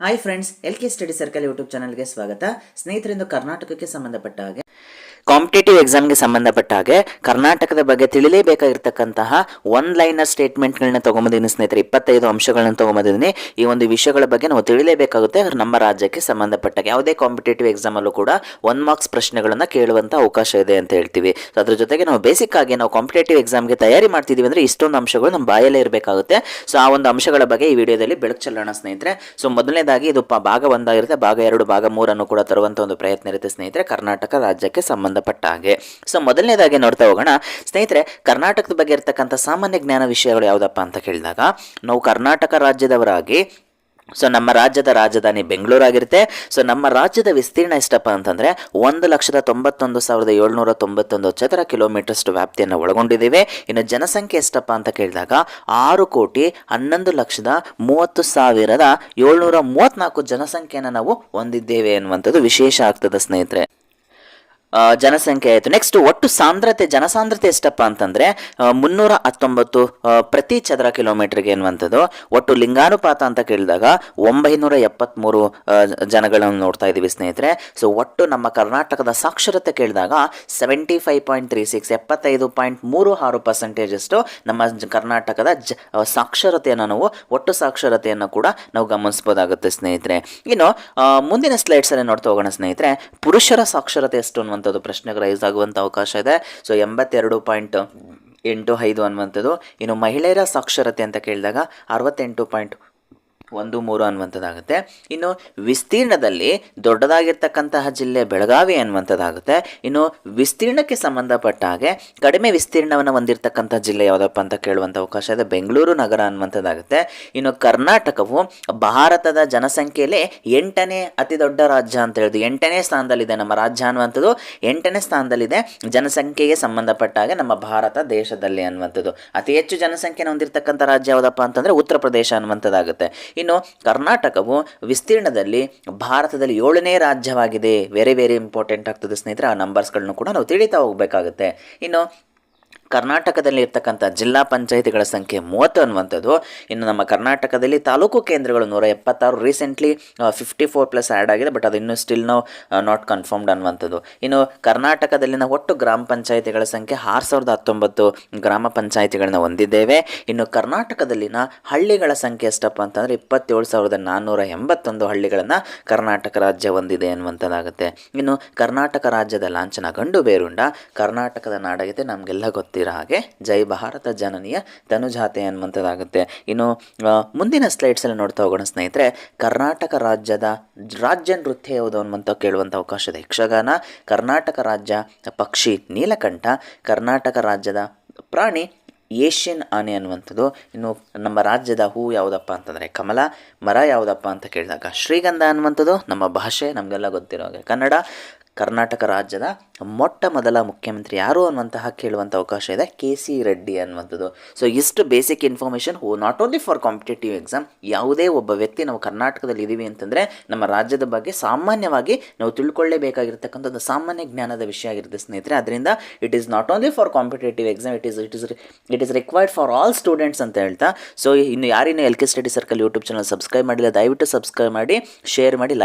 Hi friends L K study circle YouTube ಚಾನಲ್ಗೆ ಸ್ವಾಗತ. ಸ್ನೇಹಿತರಿಂದ ಕರ್ನಾಟಕಕ್ಕೆ ಸಂಬಂಧಪಟ್ಟ ಹಾಗೆ. ಕಾಂಪಿಟೇಟಿವ್ ಎಕ್ಸಾಮ್ಗೆ ಸಂಬಂಧಪಟ್ಟ ಹಾಗೆ ಕರ್ನಾಟಕದ ಬಗ್ಗೆ ತಿಳಿಲೇಬೇಕಾಗಿರ್ತಕ್ಕಂತಹ ಒನ್ ಲೈನರ್ ಸ್ಟೇಟ್ಮೆಂಟ್ಗಳನ್ನ ತೊಗೊಂಬಂದಿದ್ದೀನಿ ಸ್ನೇಹಿತರೆ, ಇಪ್ಪತ್ತೈದು ಅಂಶಗಳನ್ನು ತಗೊಂಬಂದಿದ್ದೀನಿ. ಈ ಒಂದು ವಿಷಯಗಳ ಬಗ್ಗೆ ನಾವು ತಿಳಿಲೇಬೇಕಾಗುತ್ತೆ ನಮ್ಮ ರಾಜ್ಯಕ್ಕೆ ಸಂಬಂಧಪಟ್ಟ ಹಾಗೆ. ಯಾವುದೇ ಕಾಂಪಿಟೇಟಿವ್ ಎಕ್ಸಾಮಲ್ಲೂ ಕೂಡ ಒನ್ ಮಾರ್ಕ್ಸ್ ಪ್ರಶ್ನೆಗಳನ್ನು ಕೇಳುವಂಥ ಅವಕಾಶ ಇದೆ ಅಂತ ಹೇಳ್ತೀವಿ. ಸೊ ಅದ್ರ ಜೊತೆಗೆ ನಾವು ಬೇಸಿಕ್ ಆಗಿ ನಾವು ಕಾಂಪಿಟೇಟಿವ್ ಎಕ್ಸಾಮ್ಗೆ ತಯಾರಿ ಮಾಡ್ತಿದ್ದೀವಿ ಅಂದರೆ ಇಷ್ಟೊಂದು ಅಂಶಗಳು ನಮ್ಮ ಬಾಯಲ್ಲೇ ಇರಬೇಕಾಗುತ್ತೆ. ಸೊ ಆ ಒಂದು ಅಂಶಗಳ ಬಗ್ಗೆ ಈ ವಿಡಿಯೋದಲ್ಲಿ ಬೆಳಕು ಚೆಲ್ಲೋಣ ಸ್ನೇಹಿತರೆ. ಸೊ ಮೊದಲನೇದಾಗಿ ಇದು ಭಾಗ ಒಂದಾಗಿರುತ್ತೆ, ಭಾಗ ಎರಡು, ಭಾಗ ಮೂರನ್ನು ಕೂಡ ತರುವಂಥ ಒಂದು ಪ್ರಯತ್ನ ಇರುತ್ತೆ ಸ್ನೇಹಿತರೆ. ಕರ್ನಾಟಕ ರಾಜ್ಯಕ್ಕೆ ಸಂಬಂಧಪಟ್ಟ ಹಾಗೆ. ಸೊ ಮೊದಲನೇದಾಗಿ ನೋಡ್ತಾ ಹೋಗೋಣ. ಸ್ನೇಹಿತರೆ, ಕರ್ನಾಟಕದ ಬಗ್ಗೆ ಇರತಕ್ಕಂಥ ಸಾಮಾನ್ಯ ಜ್ಞಾನ ವಿಷಯಗಳು ಯಾವುದಪ್ಪ ಅಂತ ಕೇಳಿದಾಗ, ನಾವು ಕರ್ನಾಟಕ ರಾಜ್ಯದವರಾಗಿ ಸೊ ನಮ್ಮ ರಾಜ್ಯದ ರಾಜಧಾನಿ ಬೆಂಗಳೂರಾಗಿರುತ್ತೆ. ಸೊ ನಮ್ಮ ರಾಜ್ಯದ ವಿಸ್ತೀರ್ಣ ಎಷ್ಟಪ್ಪ ಅಂತಂದರೆ, ಒಂದು ಲಕ್ಷದ ತೊಂಬತ್ತೊಂದು ಸಾವಿರದ ಏಳ್ನೂರ ತೊಂಬತ್ತೊಂದು ಚದರ ಕಿಲೋಮೀಟರ್ಷ್ಟು ವ್ಯಾಪ್ತಿಯನ್ನು ಒಳಗೊಂಡಿದ್ದೇವೆ. ಇನ್ನು ಜನಸಂಖ್ಯೆ ಎಷ್ಟಪ್ಪ ಅಂತ ಕೇಳಿದಾಗ, ಆರು ಕೋಟಿ ಹನ್ನೊಂದು ಲಕ್ಷದ ಮೂವತ್ತು ಸಾವಿರದ ಏಳ್ನೂರ ಮೂವತ್ತ್ನಾಲ್ಕು ಜನಸಂಖ್ಯೆಯನ್ನು ನಾವು ಹೊಂದಿದ್ದೇವೆ ಅನ್ನುವಂಥದ್ದು ವಿಶೇಷ ಆಗ್ತದೆ ಸ್ನೇಹಿತರೆ. ಜನಸಂಖ್ಯೆ ಆಯಿತು. ನೆಕ್ಸ್ಟ್ ಒಟ್ಟು ಸಾಂದ್ರತೆ, ಜನಸಾಂದ್ರತೆ ಎಷ್ಟಪ್ಪ ಅಂತಂದರೆ ಮುನ್ನೂರ ಹತ್ತೊಂಬತ್ತು ಪ್ರತಿ ಚದರ ಕಿಲೋಮೀಟರ್ಗೆ ಎನ್ನುವಂಥದ್ದು. ಒಟ್ಟು ಲಿಂಗಾನುಪಾತ ಅಂತ ಕೇಳಿದಾಗ ಒಂಬೈನೂರ ಎಪ್ಪತ್ತ್ಮೂರು ಜನಗಳನ್ನು ನೋಡ್ತಾ ಇದ್ದೀವಿ ಸ್ನೇಹಿತರೆ. ಸೊ ಒಟ್ಟು ನಮ್ಮ ಕರ್ನಾಟಕದ ಸಾಕ್ಷರತೆ ಕೇಳಿದಾಗ seventy five point three six ಎಪ್ಪತ್ತೈದು ಪಾಯಿಂಟ್ ಮೂರು ಆರು ಪರ್ಸೆಂಟೇಜಷ್ಟು ನಮ್ಮ ಕರ್ನಾಟಕದ ಜ ಸಾಕ್ಷರತೆಯನ್ನು ನಾವು, ಒಟ್ಟು ಸಾಕ್ಷರತೆಯನ್ನು ಕೂಡ ನಾವು ಗಮನಿಸ್ಬೋದಾಗುತ್ತೆ ಸ್ನೇಹಿತರೆ. ಇನ್ನು ಮುಂದಿನ ಸ್ಲೈಡ್ಸಲ್ಲಿ ನೋಡ್ತಾ ಹೋಗೋಣ ಸ್ನೇಹಿತರೆ. ಪುರುಷರ ಸಾಕ್ಷರತೆ ಎಷ್ಟು ಅನ್ನುವಂಥದ್ದು ಪ್ರಶ್ನೆಗೆ ರೈಸ್ ಆಗುವಂಥ ಅವಕಾಶ ಇದೆ. ಸೊ ಎಂಬತ್ತೆರಡು ಪಾಯಿಂಟ್ ಎಂಟು ಐದು ಅನ್ನುವಂಥದ್ದು. ಇನ್ನು ಮಹಿಳೆಯರ ಸಾಕ್ಷರತೆ ಅಂತ ಕೇಳಿದಾಗ ಅರವತ್ತೆಂಟು ಪಾಯಿಂಟ್ ಒಂದು, ಮೂರು ಅನ್ನುವಂಥದ್ದಾಗುತ್ತೆ. ಇನ್ನು ವಿಸ್ತೀರ್ಣದಲ್ಲಿ ದೊಡ್ಡದಾಗಿರ್ತಕ್ಕಂತಹ ಜಿಲ್ಲೆ ಬೆಳಗಾವಿ ಅನ್ನುವಂಥದ್ದಾಗುತ್ತೆ. ಇನ್ನು ವಿಸ್ತೀರ್ಣಕ್ಕೆ ಸಂಬಂಧಪಟ್ಟ ಹಾಗೆ ಕಡಿಮೆ ವಿಸ್ತೀರ್ಣವನ್ನು ಹೊಂದಿರತಕ್ಕಂಥ ಜಿಲ್ಲೆ ಯಾವುದಪ್ಪ ಅಂತ ಕೇಳುವಂಥ ಅವಕಾಶ ಇದೆ. ಬೆಂಗಳೂರು ನಗರ ಅನ್ನುವಂಥದ್ದಾಗುತ್ತೆ. ಇನ್ನು ಕರ್ನಾಟಕವು ಭಾರತದ ಜನಸಂಖ್ಯೆಯಲ್ಲಿ ಎಂಟನೇ ಅತಿ ದೊಡ್ಡ ರಾಜ್ಯ ಅಂತ ಹೇಳಿದ್ರು ಎಂಟನೇ ಸ್ಥಾನದಲ್ಲಿದೆ ನಮ್ಮ ರಾಜ್ಯ ಅನ್ನುವಂಥದ್ದು. ಎಂಟನೇ ಸ್ಥಾನದಲ್ಲಿದೆ. ಜನಸಂಖ್ಯೆಗೆ ಸಂಬಂಧಪಟ್ಟ ಹಾಗೆ ನಮ್ಮ ಭಾರತ ದೇಶದಲ್ಲಿ ಅನ್ನುವಂಥದ್ದು. ಅತಿ ಹೆಚ್ಚು ಜನಸಂಖ್ಯೆನ ಹೊಂದಿರತಕ್ಕಂಥ ರಾಜ್ಯ ಯಾವುದಪ್ಪ ಅಂತಂದರೆ ಉತ್ತರ ಪ್ರದೇಶ ಅನ್ನುವಂಥದ್ದಾಗುತ್ತೆ. ಇನ್ನು ಕರ್ನಾಟಕವು ವಿಸ್ತೀರ್ಣದಲ್ಲಿ ಭಾರತದಲ್ಲಿ ಏಳನೇ ರಾಜ್ಯವಾಗಿದೆ. ವೆರಿ ವೆರಿ ಇಂಪಾರ್ಟೆಂಟ್ ಆಗ್ತದೆ ಸ್ನೇಹಿತರೆ, ಆ ನಂಬರ್ಸ್ಗಳನ್ನು ಕೂಡ ನಾವು ತಿಳಿತಾ ಹೋಗಬೇಕಾಗುತ್ತೆ. ಇನ್ನು ಕರ್ನಾಟಕದಲ್ಲಿ ಇರ್ತಕ್ಕಂಥ ಜಿಲ್ಲಾ ಪಂಚಾಯಿತಿಗಳ ಸಂಖ್ಯೆ ಮೂವತ್ತು ಅನ್ನುವಂಥದ್ದು. ಇನ್ನು ನಮ್ಮ ಕರ್ನಾಟಕದಲ್ಲಿ ತಾಲೂಕು ಕೇಂದ್ರಗಳು ನೂರ ಎಪ್ಪತ್ತಾರು recently fifty four plus add ಆಗಿದೆ ಬಟ್ ಅದು ಇನ್ನೂ ಸ್ಟಿಲ್ ನಾವು ನಾಟ್ ಕನ್ಫರ್ಮ್ಡ್ ಅನ್ನುವಂಥದ್ದು. ಇನ್ನು ಕರ್ನಾಟಕದಲ್ಲಿನ ಒಟ್ಟು ಗ್ರಾಮ ಪಂಚಾಯಿತಿಗಳ ಸಂಖ್ಯೆ ಆರು ಸಾವಿರದ ಹತ್ತೊಂಬತ್ತು ಗ್ರಾಮ ಪಂಚಾಯಿತಿಗಳನ್ನ ಹೊಂದಿದ್ದೇವೆ. ಇನ್ನು ಕರ್ನಾಟಕದಲ್ಲಿನ ಹಳ್ಳಿಗಳ ಸಂಖ್ಯೆ ಎಷ್ಟಪ್ಪ ಅಂತಂದರೆ ಇಪ್ಪತ್ತೇಳು ಸಾವಿರದ ನಾನ್ನೂರ ಎಂಬತ್ತೊಂದು ಹಳ್ಳಿಗಳನ್ನು ಕರ್ನಾಟಕ ರಾಜ್ಯ ಹೊಂದಿದೆ ಅನ್ನುವಂಥದ್ದಾಗುತ್ತೆ. ಇನ್ನು ಕರ್ನಾಟಕ ರಾಜ್ಯದ ಲಾಂಛನ ಗಂಡು ಬೇರುಂಡ, ಕರ್ನಾಟಕದ ನಾಡಗಿದೆ ನಮಗೆಲ್ಲ ಗೊತ್ತಿರೋ ಹಾಗೆ? ಜೈ ಭಾರತ ಜನನಿಯ ತನುಜಾತೆ ಅನ್ನುವಂಥದ್ದಾಗುತ್ತೆ. ಇನ್ನು ಮುಂದಿನ ಸ್ಲೈಡ್ಸಲ್ಲಿ ನೋಡ್ತಾ ಹೋಗೋಣ ಸ್ನೇಹಿತರೆ. ಕರ್ನಾಟಕ ರಾಜ್ಯದ ರಾಜ್ಯ ನೃತ್ಯ ಯಾವುದು ಅನ್ನುವಂಥ ಕೇಳುವಂಥ ಅವಕಾಶ ಇದೆ. ಯಕ್ಷಗಾನ, ಕರ್ನಾಟಕ ರಾಜ್ಯ ಪಕ್ಷಿ ನೀಲಕಂಠ, ಕರ್ನಾಟಕ ರಾಜ್ಯದ ಪ್ರಾಣಿ ಏಷ್ಯನ್ ಆನೆ ಅನ್ನುವಂಥದ್ದು. ಇನ್ನು, ನಮ್ಮ ರಾಜ್ಯದ ಹೂ ಯಾವುದಪ್ಪ ಅಂತಂದರೆ ಕಮಲ, ಮರ ಯಾವುದಪ್ಪ ಅಂತ ಕೇಳಿದಾಗ ಶ್ರೀಗಂಧ ಅನ್ನುವಂಥದ್ದು ನಮ್ಮ ಭಾಷೆ ನಮಗೆಲ್ಲ ಗೊತ್ತಿರೋ ಹಾಗೆ. ಕನ್ನಡ ಕರ್ನಾಟಕ ರಾಜ್ಯದ ಮೊಟ್ಟ ಮೊದಲ ಮುಖ್ಯಮಂತ್ರಿ ಯಾರು ಅನ್ನುವಂತಹ ಕೇಳುವಂಥ ಅವಕಾಶ ಇದೆ. ಕೆ ಸಿ ರೆಡ್ಡಿ ಅನ್ನುವಂಥದ್ದು. ಸೊ ಇಷ್ಟು basic information not only for competitive exam ಯಾವುದೇ ಒಬ್ಬ ವ್ಯಕ್ತಿ ನಾವು ಕರ್ನಾಟಕದಲ್ಲಿ ಇದ್ದೀವಿ ಅಂತಂದರೆ ನಮ್ಮ ರಾಜ್ಯದ ಬಗ್ಗೆ ಸಾಮಾನ್ಯವಾಗಿ ನಾವು ತಿಳ್ಕೊಳ್ಳೇಬೇಕಾಗಿರ್ತಕ್ಕಂಥದ್ದು ಸಾಮಾನ್ಯ ಜ್ಞಾನದ ವಿಷಯ ಆಗಿರುತ್ತೆ ಸ್ನೇಹಿತರೆ. ಅದರಿಂದ it is not only for competitive exam it is it is it is required for all students ಅಂತ ಹೇಳ್ತಾ. ಸೊ ಇನ್ನು ಯಾರಿನ್ನೂ L K study circle YouTube channel subscribe ಮಾಡಿಲ್ಲ, ದಯವಿಟ್ಟು ಸಬ್ಸ್ಕ್ರೈಬ್ ಮಾಡಿ ಶೇರ್ ಮಾಡಿ ಲೈಕ್